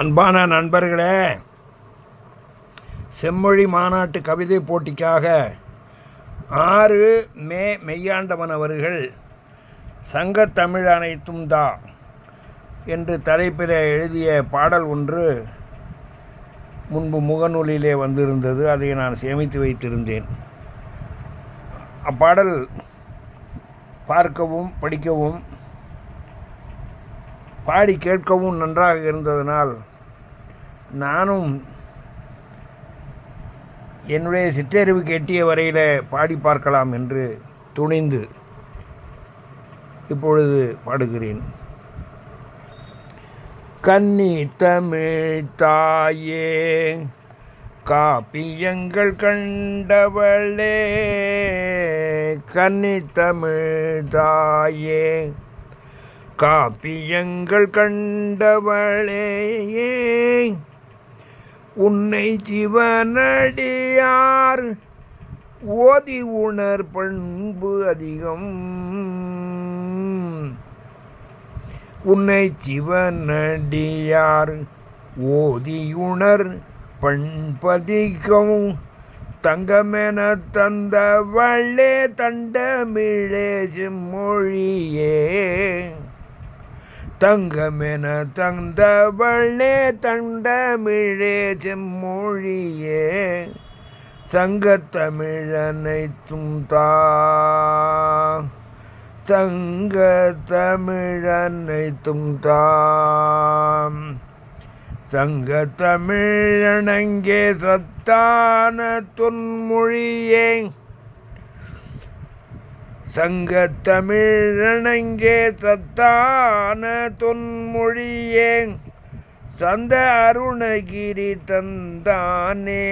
அன்பான நண்பர்களே செம்மொழி மாநாட்டு கவிதை போட்டிக்காக ஆறு மே மெய்யாண்டவன் அவர்கள் சங்கத்தமிழ் அனைத்தும் தா என்று தலைப்பில் எழுதிய பாடல் ஒன்று முன்பு முகநூலிலே வந்திருந்தது. அதை நான் சேமித்து வைத்திருந்தேன். அப்பாடல் பார்க்கவும் படிக்கவும் பாடி கேட்கவும் நன்றாக இருந்ததனால் நானும் என்னுடைய சிற்றறிவுக்கு எட்டிய வரையில் பாடி பார்க்கலாம் என்று துணிந்து இப்பொழுது பாடுகிறேன். கன்னி தமிழ் தாயே காப்பியங்கள் கண்டவளே கன்னி தமிழ் தாயே காப்பியங்கள் கண்டவளே உன்னை சிவனடியார் ஓதி உணர் பண்பு அதிகம். உன்னை சிவனடியார் ஓதியுணர் பண்பதிகம். தங்கமென தந்தவளே தண்டமிழே செம்மொழியே. தங்கமென தந்தவள்ளே தண்டமிழே செம்மொழியே. சங்கத்தமிழனைத்தும் தா. சங்கத்தமிழனைத்தும் தாம் சங்கத்தமிழனங்கே சத்தான தொன்மொழியே. சங்க சங்கத்தமிழனங்கே சத்தான தொன்மொழியே சந்த அருணகிரி தந்தானே.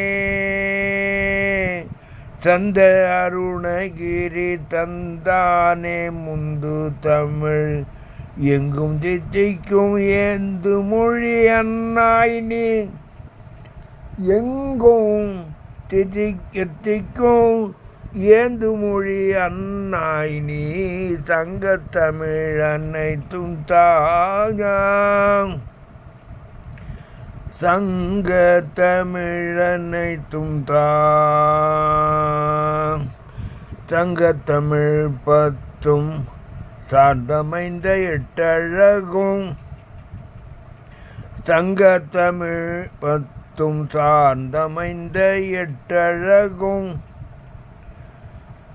சந்த அருணகிரி தந்தானே முந்து தமிழ் எங்கும் தித்திக்கும் ஏந்து மொழி அண்ணாய் நீ. எங்கும் திதிக்கும் ஏந்து மொழி அண்ணாய் நீ சங்கத்தமிழ் அன்னைத்தும் தாயாம் சங்க தமிழனைத்தும் தான் சங்கத்தமிழ் பத்தும் சார்ந்தமைந்த எட்டழகும். சங்கத்தமிழ் பத்தும் சார்ந்தமைந்த எட்டழகும்.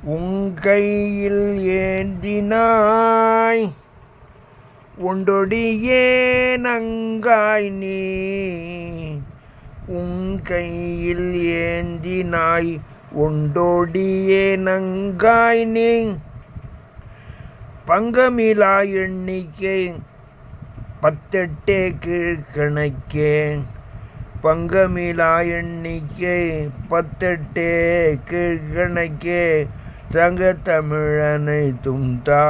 உங்கையில் ஏந்தினாய். உண்டொடியே நங்காய் நீ. உங்கையில் ஏந்தினாய். உண்டோடியே நங்காய் நீ. பங்கமிலா எண்ணிக்கை. பத்தெட்டே கீழ்கணக்கே. பங்கமிலா எண்ணிக்கை. பத்தெட்டே கீழ்கணக்கே. சங்கத்தமிழனைத்தும் தா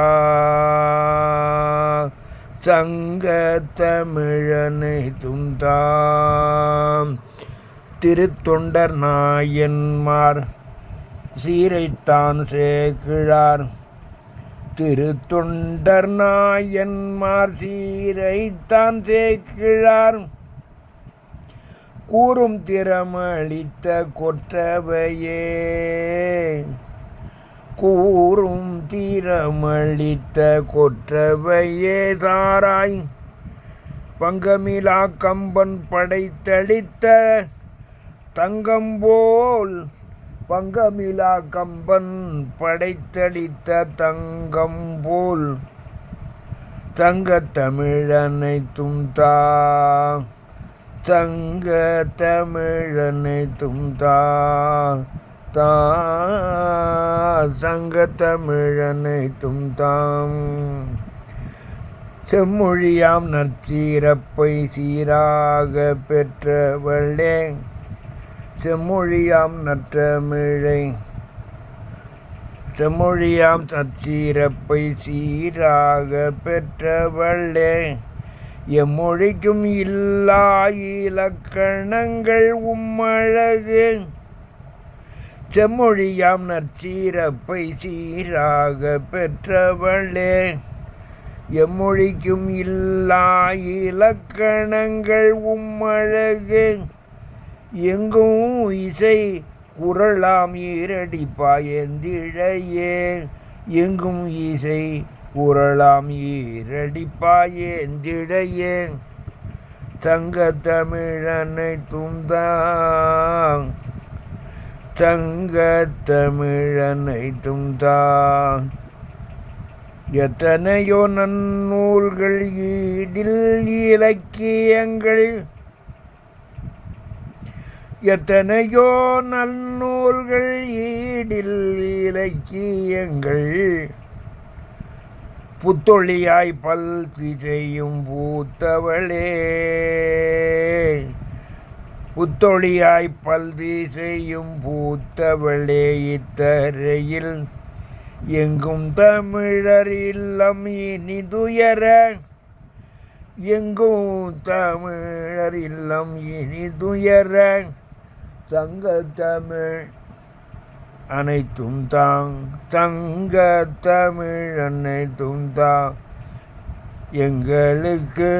சங்க தமிழனைத்தும் தாம் திருத்தொண்டர் நாயன்மார் சீரைத்தான் சேக்கிழார். திருத்தொண்டர் நாயன்மார் சீரைத்தான் சேக்கிழார். கூறும் திறமளித்த கொற்றவையே. கூறும் தீரமளித்த கொற்றவையே தாராய். பங்கமிலா கம்பன் படைத்தளித்த தங்கம்போல் பங்கமிலா கம்பன் படைத்தளித்த தங்கம்போல் தங்கத்தமிழனைத்தும் தா தங்க தமிழனைத்தும் தா. தா சங்கத்தமிழனைத்தும் தாம். செம்மொழியாம் நற்சீரப்பை சீராக பெற்றவள்ளே செம்மொழியாம் நற்றமிழை செம்மொழியாம் நற்சீரப்பை சீராக பெற்றவள்ளே எம்மொழிக்கும் இல்லா இலக்கணங்கள் உம்மழகு. செம்மொழியாம் நற்சீரப்பை சீராக பெற்றவளே. எம்மொழிக்கும் இல்லா இலக்கணங்கள் உம்மழகு. எங்கும் இசை குரலாம் ஈரடிப்பாயந்திழையே. எங்கும் இசை குரலாம் ஈரடி தங்க தமிழனை துந்தான் தங்க தமிழனைத்தும் தான். எத்தனையோ நன்னூல்கள் ஈடில் இலக்கியங்கள். எத்தனையோ நன்னூல்கள் ஈடில் இலக்கியங்கள். புத்தொழியாய் பல் திசையும் பூத்தவளே. புத்தொழியாய் பல்வி செய்யும் பூத்தவளே இத்தரையில் எங்கும் தமிழர் இல்லம் இனிதுயர எங்கும் தமிழர் இல்லம் இனிதுயர சங்க தமிழ் அனைத்தும் தாங் தங்க தமிழ் அனைத்தும் தாங். எங்களுக்கு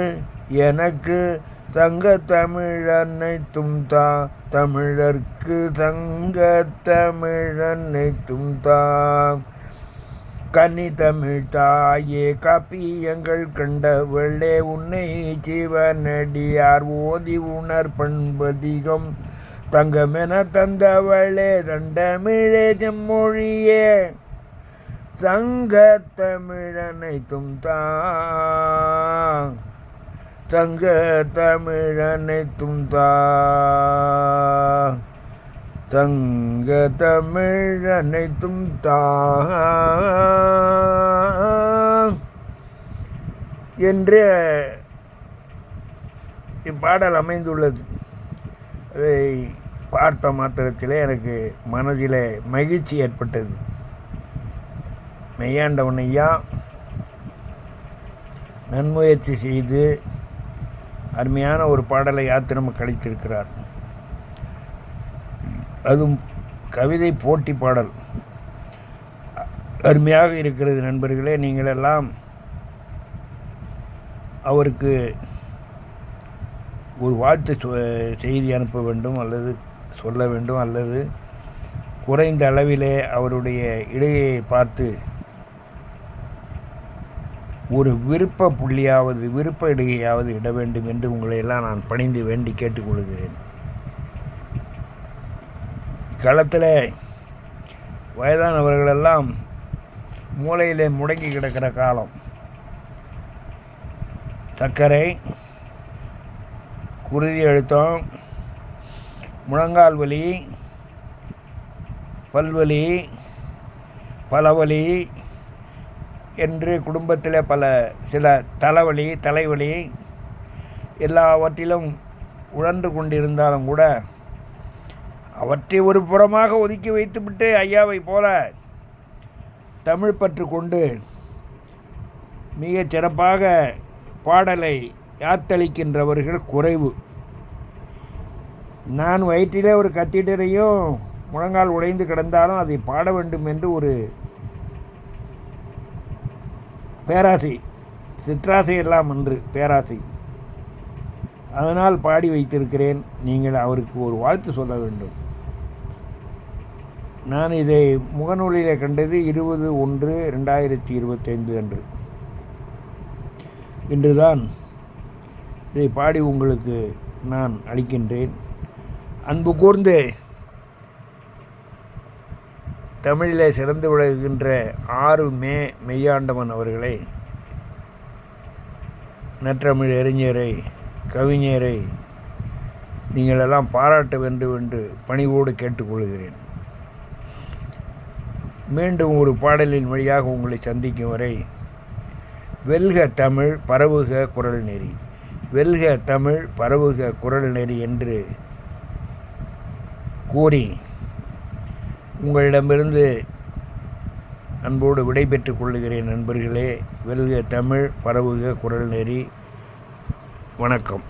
எனக்கு தங்க தமிழன்னைத்தும் தா தமிழர்க்கு தங்க தமிழன்னைத்தும் தா. கனி தமிழ் தாயே காப்பியங்கள் கண்டவளே உன்னை சிவனடியார் ஓதி உணர் பண்பதிகம் தங்கமென தந்தவளே தண்டமிழே செம்மொழியே. சங்க தமிழனைத்தும் தான் தங்க தமிழனைத்தும் தான் தங்க தமிழனைத்தும் தான் என்று இப்பாடல் அமைந்துள்ளது. அதை பார்த்த மாத்திரத்திலே எனக்கு மனதிலே மகிழ்ச்சி ஏற்பட்டது. மெய்யாண்டவன் ஐயா நன்முயற்சி செய்து அருமையான ஒரு பாடலை யாத்திரம் கழித்திருக்கிறார் அதுவும் கவிதை போட்டி பாடல். அருமையாக இருக்கிறது நண்பர்களே நீங்களெல்லாம் அவருக்கு ஒரு வாழ்த்து செய்தி அனுப்ப வேண்டும் அல்லது சொல்ல வேண்டும் அல்லது குறைந்த அளவிலே அவருடைய இடையை பார்த்து ஒரு விருப்ப புள்ளியாவது விருப்ப இடுகையாவது இட வேண்டும் என்று உங்களை எல்லாம் நான் பணிந்து வேண்டி கேட்டுக்கொள்கிறேன். களத்தில் வயதானவர்களெல்லாம் மூளையிலே முடங்கி கிடக்கிற காலம். சர்க்கரை குருதி அழுத்தம் முழங்கால் வலி பல்வலி பலவலி என்று குடும்பத்தில் பல சில தலைவலி தலைவலி எல்லாவற்றிலும் உழன்று கொண்டிருந்தாலும் கூட அவற்றை ஒரு புறமாக ஒதுக்கி வைத்துவிட்டு ஐயாவை போல தமிழ் பற்று கொண்டு மிகச் சிறப்பாக பாடலை யாத்தளிக்கின்றவர்கள் குறைவு. நான் வயிற்றிலே ஒரு கத்தீட்டரையும் முழங்கால் உடைந்து கிடந்தாலும் அதை பாட வேண்டும் என்று ஒரு பேராசை. சிற்றாசை எல்லாம் ஒன்று பேராசை. அதனால் பாடி வைத்திருக்கிறேன். நீங்கள் அவருக்கு ஒரு வாழ்த்து சொல்ல வேண்டும். நான் இதை முகநூலிலே கண்டது இருபது ஒன்று ரெண்டாயிரத்தி இருபத்தைந்து அன்று. இன்றுதான் இதை பாடி உங்களுக்கு நான் அளிக்கின்றேன். அன்பு கூர்ந்து தமிழிலே சிறந்து விளங்குகின்ற ஆறு மே மெய்யாண்டவன் அவர்களை. நற்றமிழ் அறிஞரை கவிஞரை நீங்களெல்லாம் பாராட்ட வேண்டும் என்று பணிவோடு கேட்டுக்கொள்கிறேன். மீண்டும் ஒரு பாடலின் வழியாக உங்களை சந்திக்கும் வரை வெல்க தமிழ் பரவுக குரல் நெறி. வெல்க தமிழ் பரவுக குரல் நெறி என்று கூறி உங்களிடமிருந்து அன்போடு விடைபெற்றுக் கொள்ளுகிறேன் நண்பர்களே. வெல்க தமிழ் பரவுக குரல் நெறி. வணக்கம்.